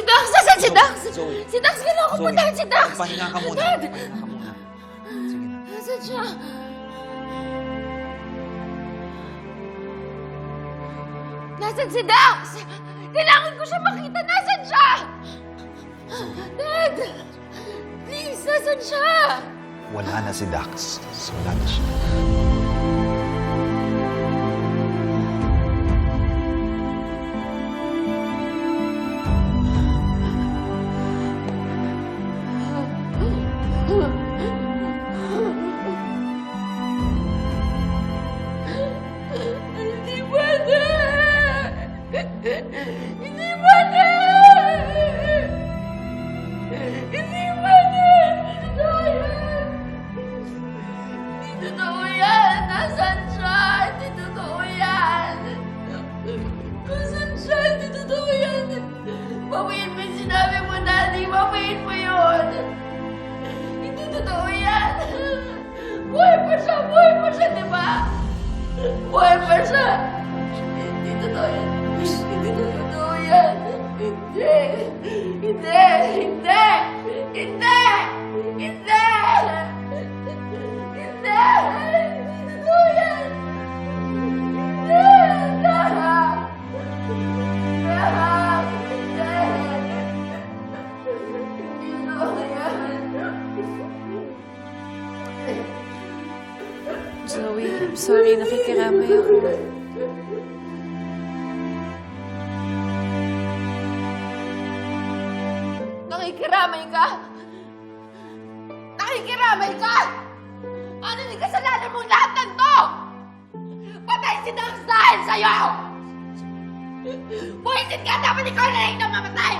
Dax! Nasaan si Dax? Zoe. Si Dax! Kailangan ko puntahan si Dax! Pahinga ka muna. Dad! Pahinga ka muna. Sige na. Nasaan siya? Nasaan si Dax? Kailangan ko siya makita! Nasaan siya? Dad! Please, nasaan siya? Wala na si Dax. Wala na siya. Hindi pwede! Hindi pwede! Hindi totoo yan! Hindi totoo yan! Nasaan siya? Hindi totoo yan! Nasaan siya? Hindi totoo yan! Bawiin mo yung sinabi mo, Daddy! Bawiin mo yun! Hindi! Yan! Hindi! Hindi! Hindi! Hindi! Hindi! Hindi! Hindi! Hindi! Hindi! Zoe, I'm sorry, nakikiramay ako. Nakikiramay ka? Nakikiramay ka? Ano yung kasalanan mong lahat ng to? Patay si Dax dahil sa'yo! Buwisit ka! Dapat ikaw na lang yung namamatay!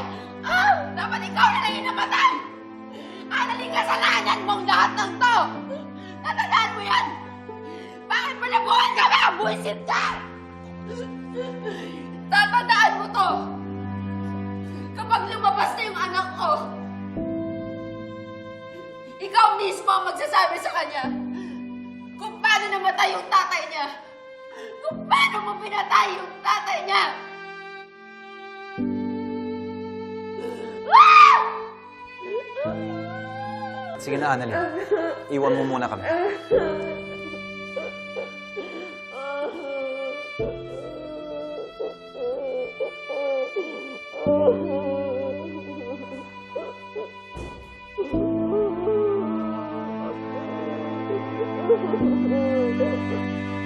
Ah! Dapat ikaw na lang yung namatay! Ano yung kasalanan mong lahat ng to? Natandaan mo yan? Bakit mo nabuhan ka ba? Buwisit ka! Tatandaan mo to! Kapag lumabas na yung anak ko, ang magsasabi sa kanya kung paano namatay yung tatay niya. Kung paano mo pinatay yung tatay niya. Ah! Sige na, Annalyn. Iwan mo muna kami. Thank you.